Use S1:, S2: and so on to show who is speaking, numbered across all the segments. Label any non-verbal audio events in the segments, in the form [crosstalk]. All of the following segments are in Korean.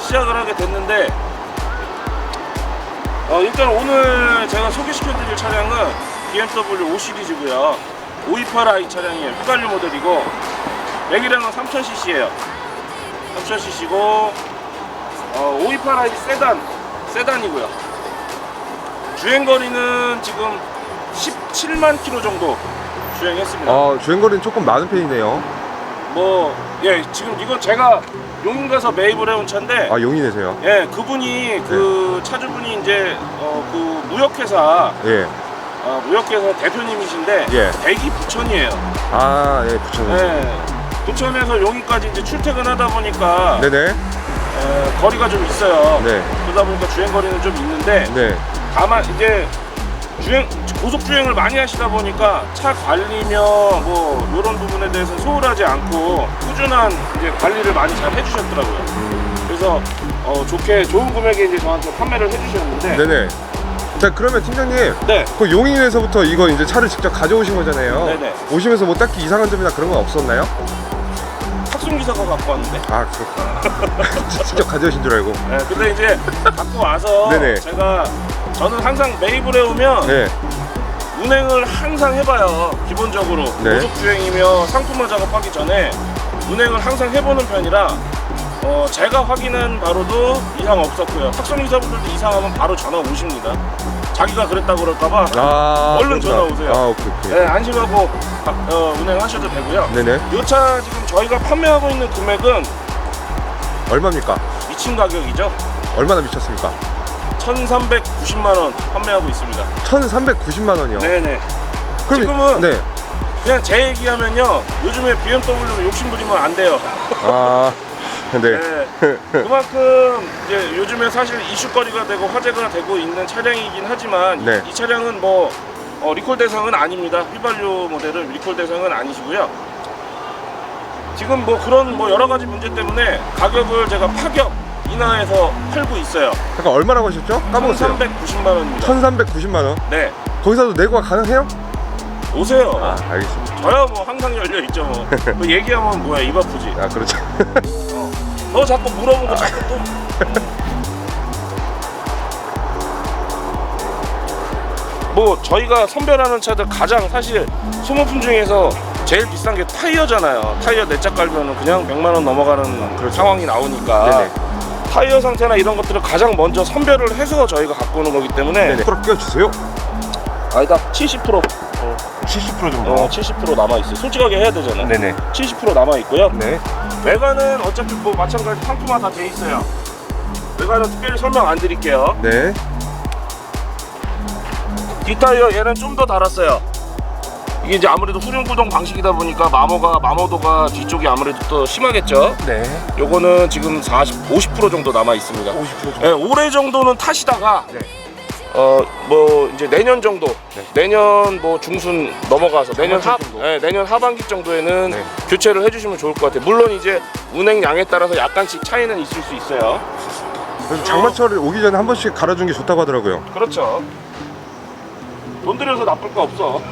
S1: 시작을 하게 됐는데 어, 일단 오늘 제가 소개시켜드릴 차량은 BMW 5 시리즈고요. 528i 차량이에요. 휘발유 모델이고 배기량은 3000cc예요. 3000cc고 어, 528i 세단 세단이고요. 주행거리는 지금 17만 킬로 정도 주행했습니다.
S2: 어, 주행거리는 조금 많은 편이네요.
S1: 뭐, 예, 지금 이건 제가 용인 가서 매입을 해온 차인데,
S2: 아, 용인에서요?
S1: 예, 그분이 그 차주분이 이제 어, 그 무역회사
S2: 예.
S1: 어, 무역회사 대표님이신데
S2: 예.
S1: 대기 부천이에요.
S2: 아, 예, 부천에서.
S1: 예, 부천에서 용인까지 이제 출퇴근하다 보니까
S2: 네네.
S1: 에, 거리가 좀 있어요.
S2: 네.
S1: 그러다 보니까 주행 거리는 좀 있는데
S2: 네.
S1: 다만 이제 주행 고속 주행을 많이 하시다 보니까 차 관리며 뭐 이런 부분에 대해서 소홀하지 않고 꾸준한 이제 관리를 많이 잘 해주셨더라고요.
S2: 음,
S1: 그래서 어, 좋게 좋은 금액에 이제 저한테 판매를 해주셨는데
S2: 네네. 자, 그러면 팀장님.
S1: 네.
S2: 그 용인에서부터 이거 이제 차를 직접 가져오신 거잖아요.
S1: 네네.
S2: 오시면서 뭐 딱히 이상한 점이나 그런 건 없었나요?
S1: 탁송 기사가 갖고 왔는데.
S2: 아, 그렇구나. [laughs] 직접 가져오신 줄 알고.
S1: 네, 근데 이제 갖고 와서 [laughs]
S2: 네네.
S1: 제가 저는 항상 매입을 해오면
S2: 네.
S1: 운행을 항상 해봐요. 기본적으로
S2: 네.
S1: 고속 주행이며 상품화 작업하기 전에 운행을 항상 해보는 편이라 어, 제가 확인한 바로도 이상 없었고요. 탁송 기사분들도 이상하면 바로 전화 오십니다. 자기가 그랬다고 그럴까봐
S2: 아,
S1: 얼른
S2: 그렇구나.
S1: 전화 오세요.
S2: 아, 오케이, 오케이.
S1: 네, 안심하고 가- 어, 운행하셔도 되고요.
S2: 네네.
S1: 이차 지금 저희가 판매하고 있는 금액은
S2: 얼마입니까?
S1: 미친 가격이죠.
S2: 얼마나 미쳤습니까?
S1: 1,390만 원 판매하고 있습니다.
S2: 1,390만 원이요.
S1: 네네.
S2: 그럼
S1: 지금은-
S2: 네.
S1: 그냥 제 얘기하면요. 요즘에 BMW로 욕심 부리면 안 돼요.
S2: 아, 네.
S1: 네. 그만큼 이제 요즘에 사실 이슈거리가 되고 화제가 되고 있는 차량이긴 하지만 이-
S2: 네.
S1: 이, 차량은 뭐 어, 리콜 대상은 아닙니다. 휘발유 모델은 리콜 대상은 아니시고요. 지금 뭐 그런 뭐 여러 가지 문제 때문에 가격을 제가 파격 인하해서 팔고 있어요.
S2: 잠깐 얼마라고 하셨죠? 까먹었어요.
S1: 1,390만 원입니다.
S2: 1,390만 원.
S1: 네.
S2: 거기서도 내고가 가능해요?
S1: 오세요.
S2: 아, 알겠습니다.
S1: 저야 뭐 항상 열려 있죠 뭐. [laughs] 그 얘기하면 뭐야 입 아프지.
S2: 아, 그렇죠.
S1: 너 자꾸 물어보고 자꾸 또. 뭐 저희가 선별하는 차들 가장 사실 소모품 중에서 제일 비싼 게 타이어잖아요. 타이어 내짝 깔면은 그냥 100만 원 넘어가는 그런 상황이 나오니까
S2: 네네.
S1: 타이어 상태나 이런 것들을 가장 먼저 선별을 해서 저희가 갖고 오는 거기 때문에
S2: 네네. 프로 끼워주세요.
S1: 아니다 70%
S2: 70% 정도.
S1: 어, 70% 남아 있어요. 솔직하게 해야 되잖아.
S2: 네네.
S1: 70% 남아 있고요.
S2: 네.
S1: 외관은 어차피 뭐 마찬가지 상품화 다돼 있어요. 외관은 특별히 설명 안 드릴게요.
S2: 네.
S1: 뒷타이어 얘는 좀 더 달았어요. 이게 이제 아무래도 후륜 구동 방식이다 보니까 마모가 마모도가 뒤쪽이 아무래도 또 심하겠죠.
S2: 네.
S1: 요거는 지금 40, 50% 정도 남아 있습니다.
S2: 50% 정도.
S1: 예, 올해 정도는 타시다가
S2: 네.
S1: 어 뭐 이제 내년 정도
S2: 네.
S1: 내년 뭐 중순 넘어가서 내년 하
S2: 정도?
S1: 예, 내년 하반기 정도에는
S2: 네.
S1: 교체를 해주시면 좋을 것 같아요. 물론 이제 운행량에 따라서 약간씩 차이는 있을 수 있어요.
S2: 그래서 장마철에 오기 전에 한 번씩 갈아주는 게 좋다고 하더라고요.
S1: 그렇죠. 돈 들여서 나쁠 거 없어.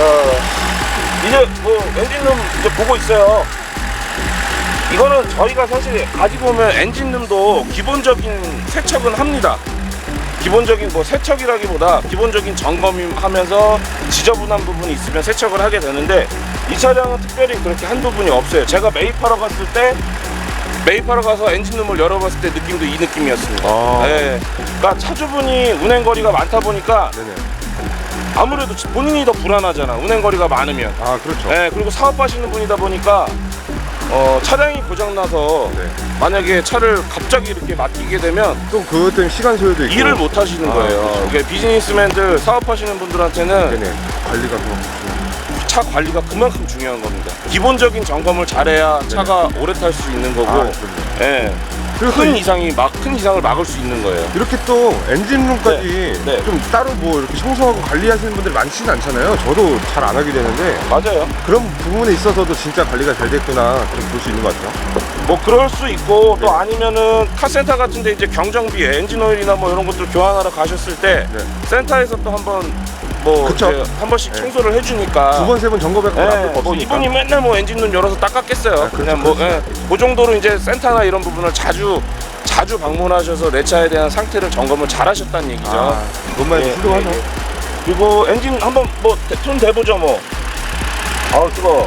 S1: 어, 이제 뭐 엔진룸 이제 보고 있어요. 이거는 저희가 사실 가지고 오면 엔진룸도 기본적인 세척은 합니다. 기본적인 뭐 세척이라기보다 기본적인 점검하면서 지저분한 부분이 있으면 세척을 하게 되는데 이 차량은 특별히 그렇게 한 부분이 없어요. 제가 매입하러 갔을 때 매입하러 가서 엔진룸을 열어봤을 때 느낌도 이 느낌이었습니다.
S2: 아.
S1: 네. 그러니까 차주분이 운행 거리가 많다 보니까
S2: 네네.
S1: 아무래도 본인이 더 불안하잖아. 운행 거리가 많으면.
S2: 아, 그렇죠.
S1: 네, 그리고 사업하시는 분이다 보니까 어, 차량이 고장나서
S2: 네.
S1: 만약에 차를 갑자기 이렇게 맡기게 되면
S2: 또 그것 때문에 시간 소요도 있고.
S1: 일을 못 하시는
S2: 아,
S1: 거예요.
S2: 그렇죠.
S1: 이게 비즈니스맨들 사업하시는 분들한테는
S2: 네네. 관리가 그만.
S1: 차 관리가 그만큼 중요한 겁니다. 기본적인 점검을 잘해야 차가 오래 탈 수 있는 거고,
S2: 아.
S1: 예.
S2: 그리고 큰또 이-
S1: 이상이 막 큰 이상을 막을 수 있는 거예요.
S2: 이렇게 또 엔진룸까지
S1: 네, 네.
S2: 좀 따로 뭐 이렇게 청소하고 관리하시는 분들이 많지는 않잖아요. 저도 잘 안 하게 되는데
S1: 맞아요.
S2: 그런 부분에 있어서도 진짜 관리가 잘 됐구나 좀 볼 수 있는 것 같아요.
S1: 뭐 그럴 수 있고 또
S2: 네.
S1: 아니면은 카센터 같은데 이제 경정비 엔진 오일이나 뭐 이런 것들 교환하러 가셨을 때
S2: 네.
S1: 센터에서 또 한번 뭐
S2: 그쵸.
S1: 이제 한 번씩
S2: 네.
S1: 청소를 해주니까
S2: 두 번 세번 갖고 나쁠
S1: 예, 거뭐
S2: 없으니까.
S1: 이분이 맨날 뭐 엔진 룸 열어서 닦았겠어요.
S2: 아, 그렇죠,
S1: 그냥 뭐,
S2: 그렇죠.
S1: 예, 그 정도로 이제 센터나 이런 부분을 자주 자주 방문하셔서 내 차에 대한 상태를 점검을 잘 하셨다는 얘기죠.
S2: 아, 그것만 해도
S1: 예,
S2: 훌륭하네.
S1: 예, 예. 그리고 엔진 한번 뭐톤 대보죠 뭐. 아우 뜨거.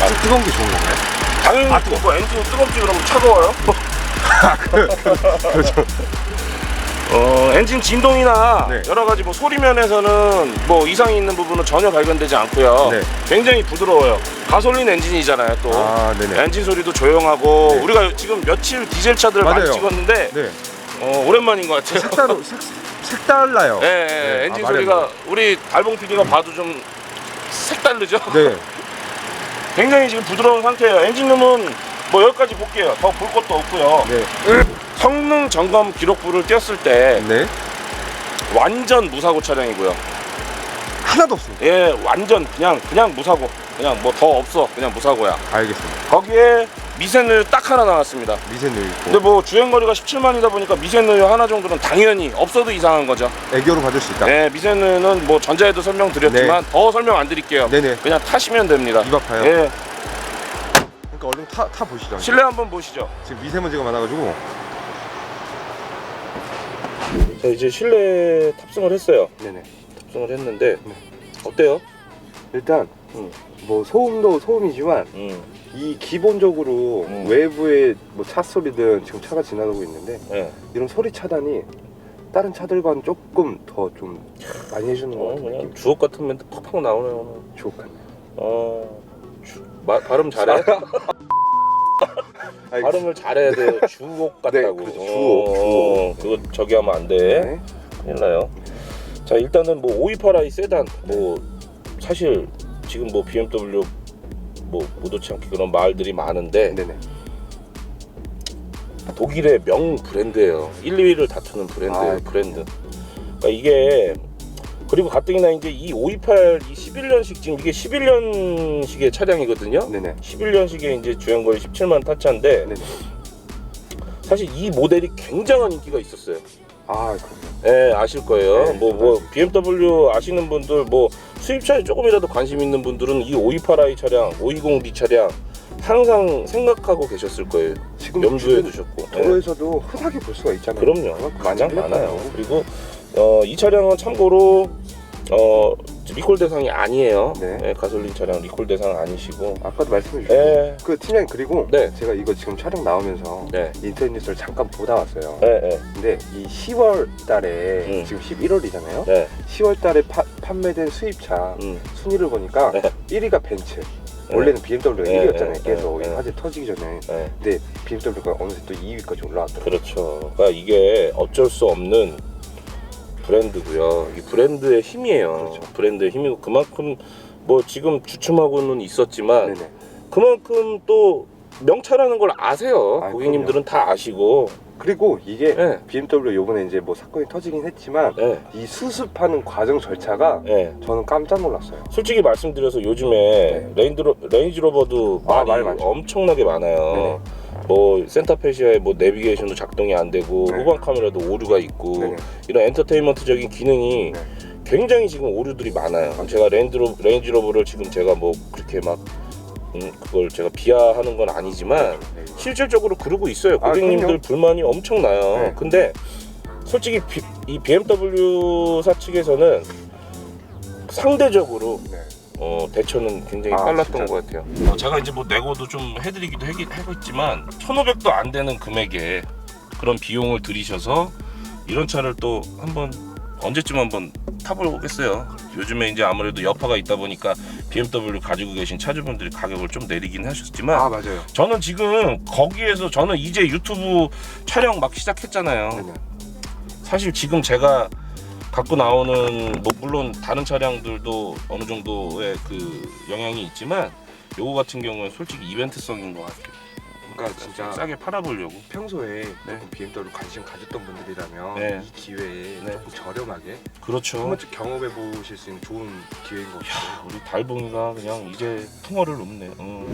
S2: 아, 뜨거운 게 좋은 건가요?
S1: 당연히
S2: 아,
S1: 뭐 엔진이 뜨겁지 그러면 차가워요. [laughs]
S2: 그렇죠.
S1: 어, 엔진 진동이나
S2: 네.
S1: 여러 가지 뭐 소리 면에서는 뭐 이상이 있는 부분은 전혀 발견되지 않고요.
S2: 네.
S1: 굉장히 부드러워요. 가솔린 엔진이잖아요, 또.
S2: 아, 네네.
S1: 엔진 소리도 조용하고
S2: 네.
S1: 우리가 지금 며칠 디젤 차들 많이
S2: 맞아요.
S1: 찍었는데
S2: 네.
S1: 어, 오랜만인 것 같아요.
S2: 색다르 [laughs] 색, 색달라요.
S1: 예, 예,
S2: 네.
S1: 엔진
S2: 아,
S1: 소리가 우리 달봉 PD가 봐도 좀 색다르죠.
S2: 네. [laughs]
S1: 굉장히 지금 부드러운 상태예요. 엔진룸은 뭐 여기까지 볼게요. 더 볼 것도 없고요.
S2: 네.
S1: 성능 점검 기록부를 띄었을 때
S2: 네.
S1: 완전 무사고 차량이고요.
S2: 하나도 없습니다.
S1: 예, 완전 그냥 그냥 무사고. 그냥 뭐 더 없어. 그냥 무사고야.
S2: 알겠습니다.
S1: 거기에 미세누유 딱 하나 나왔습니다.
S2: 미세누 있고
S1: 근데 뭐 주행 거리가 17만이다 보니까 미세누유 하나 정도는 당연히 없어도 이상한 거죠.
S2: 애교로 받을 수 있다.
S1: 네, 미세누유는 뭐 전자에도 설명드렸지만 더 설명 안 드릴게요.
S2: 네네.
S1: 그냥 타시면 됩니다.
S2: 입 아파요.
S1: 예,
S2: 그러니까 얼른 타, 타 보시죠.
S1: 실내 한번 보시죠.
S2: 지금 미세먼지가 많아가지고.
S1: 자, 이제 실내 탑승을 했어요.
S2: 네네.
S1: 탑승을 했는데
S2: 네.
S1: 어때요?
S2: 일단
S1: 음.
S2: 뭐 소음도 소음이지만
S1: 음,
S2: 이 기본적으로
S1: 음.
S2: 외부의 뭐 차 소리든 지금 차가 지나가고 있는데
S1: 예.
S2: 이런 소리 차단이 다른 차들과는 조금 더 좀 많이 해주는 것
S1: 어,
S2: 같은
S1: 그냥. 주옥 같은 멘트 팍팍 나오네요. 오늘.
S2: 주옥한.
S1: 어, 주, 마, 발음 잘해? [laughs] 발음을 잘해야 돼요. 주옥 같다고.
S2: 네, 그렇죠. 주옥,
S1: 어, 그거 저기 하면 안 돼.
S2: 네.
S1: 큰일 나요. 자 일단은 뭐 528i 세단 뭐 사실 지금 뭐 BMW 뭐 못오치 않게 그런 말들이 많은데
S2: 네네.
S1: 독일의 명 브랜드예요. 1, 2위를 다투는 브랜드예요.
S2: 아,
S1: 브랜드. 그러니까 이게 그리고 가뜩이나 이제 이 528, 이 11년식 지금 이게 11년식의 차량이거든요.
S2: 네네.
S1: 11년식의 이제 주행거리 17만 타차인데
S2: 네네.
S1: 사실 이 모델이 굉장한 인기가 있었어요.
S2: 아 그럼요.
S1: 예, 아실 거예요.
S2: 네,
S1: 뭐, 뭐, BMW 아시는 분들, 뭐, 수입차에 조금이라도 관심 있는 분들은 이 528i 차량, 520D 차량 항상 생각하고 계셨을 거예요.
S2: 지금
S1: 염두에
S2: 주변
S1: 두셨고. 예.
S2: 도로에서도 흔하게 볼 수가 있잖아요.
S1: 그럼요.
S2: 그만큼
S1: 가장 많아요.
S2: 팔렸다고.
S1: 그리고, 어, 이 차량은 참고로, 어, 리콜 대상이 아니에요.
S2: 네.
S1: 예, 가솔린 차량 리콜 대상 아니시고.
S2: 아까도 말씀해 주셨고
S1: 예,
S2: 그 팀장님 그리고
S1: 네.
S2: 제가 이거 지금 촬영 나오면서
S1: 네.
S2: 인터넷 뉴스를 잠깐 보다 왔어요.
S1: 예, 예,
S2: 근데 이 10월 달에
S1: 음.
S2: 지금 11월이잖아요.
S1: 네.
S2: 10월 달에 파- 판매된 수입차
S1: 음.
S2: 순위를 보니까
S1: 네.
S2: 1위가 벤츠.
S1: 네.
S2: 원래는 BMW가
S1: 네,
S2: 1위였잖아요.
S1: 네,
S2: 계속
S1: 네, 네.
S2: 화재 터지기 전에.
S1: 예.
S2: 근데 BMW가 어느새 또 2위까지 올라왔더라고요.
S1: 그렇죠. 그러니까 이게 어쩔 수 없는 브랜드고요. 이 브랜드의 힘이에요.
S2: 그렇죠.
S1: 브랜드의 힘이고 그만큼 뭐 지금 주춤하고는 있었지만
S2: 네네.
S1: 그만큼 또 명차라는 걸 아세요.
S2: 아,
S1: 고객님들은 다 아시고.
S2: 그리고 이게
S1: 네.
S2: BMW 요번에 이제 뭐 사건이 터지긴 했지만
S1: 예.
S2: 이 수습하는 과정 절차가
S1: 예.
S2: 저는 깜짝 놀랐어요.
S1: 솔직히 말씀드려서 요즘에
S2: 네.
S1: 레인드로, 레인지로버도
S2: 아,
S1: 말이
S2: 말이 많죠.
S1: 엄청나게 많아요. 뭐 센터페시아에 뭐 내비게이션도 작동이 안 되고
S2: 네.
S1: 후방 카메라도 오류가 있고
S2: 네네.
S1: 이런 엔터테인먼트적인 기능이
S2: 네.
S1: 굉장히 지금 오류들이 많아요. 제가 레인지로 레인지로버를 지금 제가 뭐 그렇게 막 음, 그걸 제가 비하하는 건 아니지만
S2: 네.
S1: 실질적으로 그러고 있어요.
S2: 아,
S1: 고객님들
S2: 그럼요.
S1: 불만이 엄청나요.
S2: 네.
S1: 근데 솔직히 비- 이 BMW사 측에서는 상대적으로
S2: 네.
S1: 어, 대처는 굉장히
S2: 아,
S1: 빨랐던
S2: 진짜?
S1: 것 같아요. 어, 제가 이제 뭐 내고도 좀 해드리기도 하고 있지만 1,500도 안 되는 금액에 그런 비용을 들이셔서 이런 차를 또 한번 언제쯤 한번 타보겠어요. 요즘에 이제 아무래도 여파가 있다 보니까 BMW 가지고 계신 차주분들이 가격을 좀 내리긴 하셨지만
S2: 아 맞아요.
S1: 저는 지금 거기에서 저는 이제 유튜브 촬영 막 시작했잖아요. 사실 지금 제가 갖고 나오는 뭐 물론 다른 차량들도 어느 정도의 그 영향이 있지만 요거 같은 경우는 솔직히 이벤트성인 것 같아요.
S2: 제가 진짜
S1: 싸게 팔아보려고.
S2: 평소에
S1: 네.
S2: 조금 BMW 관심 가졌던 분들이라면
S1: 네.
S2: 이 기회에
S1: 네.
S2: 조금 저렴하게
S1: 그렇죠.
S2: 한 번쯤 경험해 보실 수 있는 좋은 기회인 것 같아요.
S1: 우리 달봉이가 그냥 이제 통화를 놓네. 어.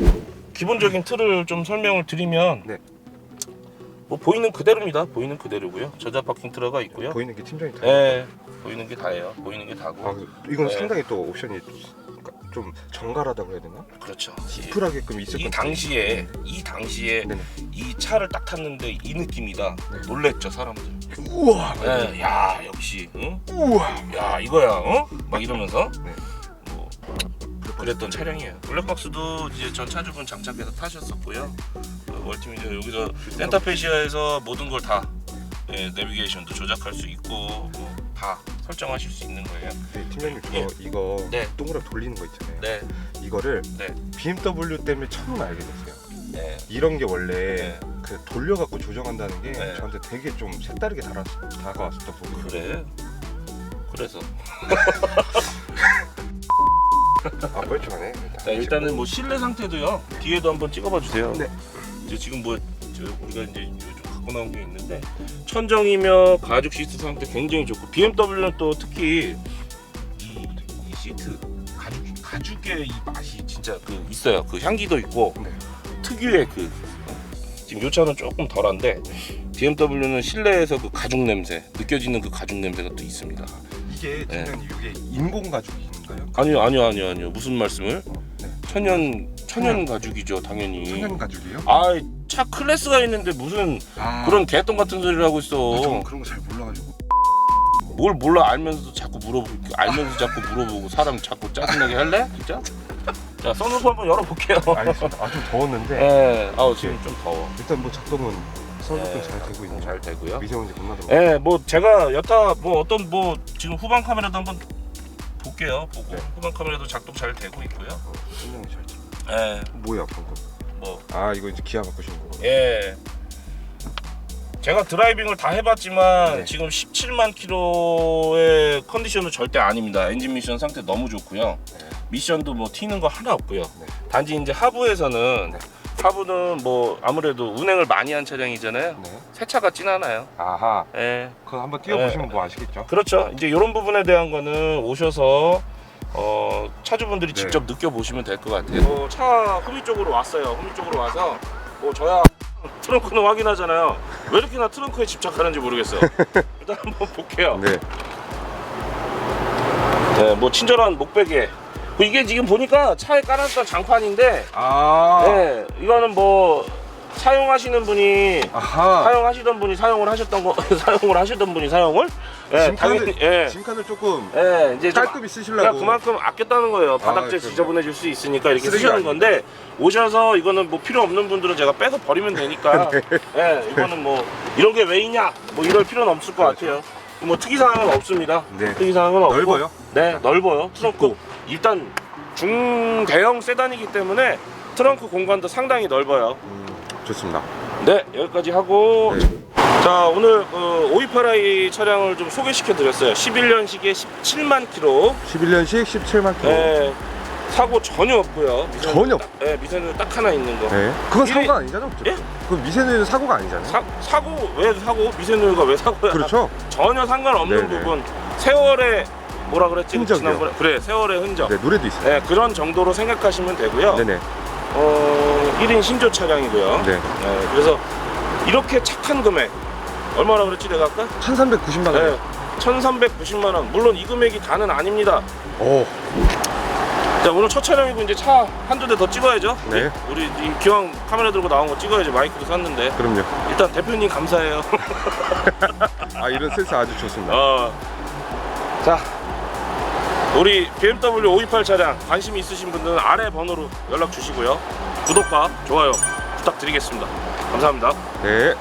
S1: 기본적인 틀을 좀 설명을 드리면
S2: 네.
S1: 뭐 보이는 그대로입니다. 보이는 그대로고요. 저자 파킹 트러가 있고요.
S2: 보이는 게 팀장이 다.
S1: 예, 보이는 게 다예요. 보이는 게 다고.
S2: 아, 이건
S1: 네.
S2: 상당히 또 옵션이 좀 정갈하다고 해야 되나?
S1: 그렇죠.
S2: 풀하게끔 있을
S1: 이
S2: 것
S1: 당시에 이 당시에
S2: 네네.
S1: 이 차를 딱 탔는데 이 느낌이다.
S2: 네.
S1: 놀랬죠 사람들.
S2: 우와.
S1: 예, 야 역시, 응?
S2: 우와.
S1: 야 이거야, 어? 막 이러면서
S2: 네.
S1: 뭐 그랬던 차량이에요. 블랙박스도 이제 전 차주분 장착해서 타셨었고요. 어, 멀티미디어 여기서 센터페시아에서 모든 걸다 예, 내비게이션도 조작할 수 있고 뭐 다 설정하실 수 있는 거예요.
S2: 네, 팀장님 저
S1: 예.
S2: 이거
S1: 네.
S2: 동그랗게 돌리는 거 있잖아요.
S1: 네,
S2: 이거를
S1: 네,
S2: BMW 때문에 처음 알게 됐어요.
S1: 네.
S2: 이런 게 원래
S1: 네.
S2: 그 돌려갖고 조정한다는 게
S1: 네.
S2: 저한테 되게 좀 색다르게 다가, 다가왔었던 부분이에요.
S1: 그래. 그래서 [laughs]
S2: 아 멀쩡하네.
S1: 자 일단은 뭐 실내 상태도요 뒤에도 한번 찍어봐 주세요.
S2: 네.
S1: 이제 지금 뭐 저, 우리가 이제 요즘 갖고 나온 게 있는데 천정이며 가죽 시트 상태 굉장히 좋고 BMW는 또 특히 이, 이 시트 가죽 가죽의 이 맛이 진짜 그 있어요. 그 향기도 있고
S2: 네.
S1: 특유의 그 지금 요 차는 조금 덜한데 BMW는 실내에서 그 가죽 냄새 느껴지는 그 가죽 냄새가 또 있습니다.
S2: 이게
S1: 네.
S2: 팀장님 이게 인공 가죽인가요?
S1: 아니요 아니요 아니요 아니요 무슨 말씀을
S2: 네.
S1: 천연 천연 가죽이죠 당연히.
S2: 천연 가죽이에요?
S1: 아 차 클래스가 있는데 무슨
S2: 아,
S1: 그런 개똥 같은 소리를 하고 있어.
S2: 저 그런 거 잘 몰라가지고.
S1: 뭘 몰라 알면서도 자꾸 물어보고 알면서 자꾸 물어보고 사람 자꾸 짜증나게 할래? 진짜? [laughs] 자 선루프 한번 열어볼게요.
S2: 알겠습니다. 아좀 더웠는데
S1: 예, 아우 지금 좀 더워.
S2: 일단 뭐 작동은 선수도
S1: 예,
S2: 잘 되고 있네요.
S1: 잘 되고요.
S2: 미세먼지 겁나 들어.
S1: 예, 뭐 제가 여타 뭐 어떤 뭐 지금 후방 카메라도 한번 볼게요. 보고
S2: 네.
S1: 후방 카메라도 작동 잘 되고 있고요.
S2: 어, 팀장이 잘 쳐.
S1: 예,
S2: 뭐야 방금?
S1: 뭐
S2: 아 이거 이제 기아 바꾸신 거구나.
S1: 예. 제가 드라이빙을 다 해봤지만
S2: 네.
S1: 지금 17만 킬로의 컨디션은 절대 아닙니다. 엔진 미션 상태 너무 좋고요.
S2: 네.
S1: 미션도 뭐 튀는 거 하나 없고요.
S2: 네.
S1: 단지 이제 하부에서는
S2: 네.
S1: 하부는 뭐 아무래도 운행을 많이 한 차량이잖아요.
S2: 네.
S1: 세차 같진 않아요.
S2: 아하.
S1: 예.
S2: 그거 한번 뛰어보시면 뭐 아시겠죠?
S1: 그렇죠. 이제 이런 부분에 대한 거는 오셔서 어, 차주분들이
S2: 네.
S1: 직접 느껴보시면 될 것 같아요. 뭐, 차 후미 쪽으로 왔어요. 후미 쪽으로 와서 뭐 저야 [laughs] 트렁크는 확인하잖아요. 왜 이렇게나 트렁크에 집착하는지 모르겠어요. [laughs] 일단 한번 볼게요.
S2: 네.
S1: 네, 뭐 친절한 목베개. 뭐 이게 지금 보니까 차에 깔았던 장판인데,
S2: 아.
S1: 네, 이거는 뭐 사용하시는 분이
S2: 아하.
S1: 사용하시던 분이 사용을 하셨던 거 [laughs] 사용을 하셨던 분이 사용을 예,
S2: 짐칸을
S1: 당연히 예.
S2: 짐칸을 조금
S1: 예, 이제 좀
S2: 깔끔히
S1: 그냥
S2: 쓰시려고.
S1: 그만큼 아꼈다는 거예요. 바닥재
S2: 그럼요.
S1: 지저분해질 수 있으니까 이렇게
S2: 쓰레기
S1: 쓰시는
S2: 아니에요.
S1: 건데 오셔서 이거는 뭐 필요 없는 분들은 제가 빼서 버리면 되니까 [laughs]
S2: 네.
S1: 예, 이거는 뭐 이런 게 왜 있냐 뭐 이럴 필요는 없을 것
S2: 그렇죠.
S1: 같아요. 뭐 특이 사항은 없습니다.
S2: 네.
S1: 특이 사항은 없고
S2: 넓어요?
S1: 네, 넓어요. 트렁크. 일단 중대형 세단이기 때문에 트렁크 공간도 상당히 넓어요.
S2: 음, 좋습니다.
S1: 네, 여기까지 하고
S2: 네.
S1: 자 오늘 그 528i 차량을 좀 소개시켜 드렸어요. 11년식에 17만 킬로.
S2: 11년식 17만 킬로.
S1: 네, 사고 전혀 없고요. 미세누
S2: 전혀?
S1: 딱, 네, 미세누 딱 하나 있는 거.
S2: 네. 그건
S1: 일이-
S2: 사고가 아니잖아.
S1: 예?
S2: 그 미세누는 사고가 아니잖아요.
S1: 사, 사고 왜 사고? 미세누가 왜 사고야?
S2: 그렇죠.
S1: 전혀 상관없는
S2: 네네.
S1: 부분. 세월의 뭐라 그랬지?
S2: 흔적이요.
S1: 지난번에 그래 세월의 흔적.
S2: 네, 노래도 있어요.
S1: 네, 그런 정도로 생각하시면 되고요.
S2: 네네.
S1: 어, 1인 신조 차량이고요.
S2: 네.
S1: 네, 그래서 이렇게 착한 금액 얼마나 그랬지 내가 아까?
S2: 1390만 원.
S1: 네, 1,390만 원. 물론 이 금액이 다는 아닙니다.
S2: 오.
S1: 자 오늘 첫 촬영이고 이제 차 한두 대 더 찍어야죠.
S2: 네.
S1: 우리 이 기왕 카메라 들고 나온 거 찍어야지 마이크도 샀는데
S2: 그럼요.
S1: 일단 대표님 감사해요. [laughs]
S2: 아, 이런 센스 아주 좋습니다.
S1: 어. 자 우리 BMW 528 차량 관심 있으신 분들은 아래 번호로 연락 주시고요. 구독과 좋아요 부탁드리겠습니다. 감사합니다.
S2: 네.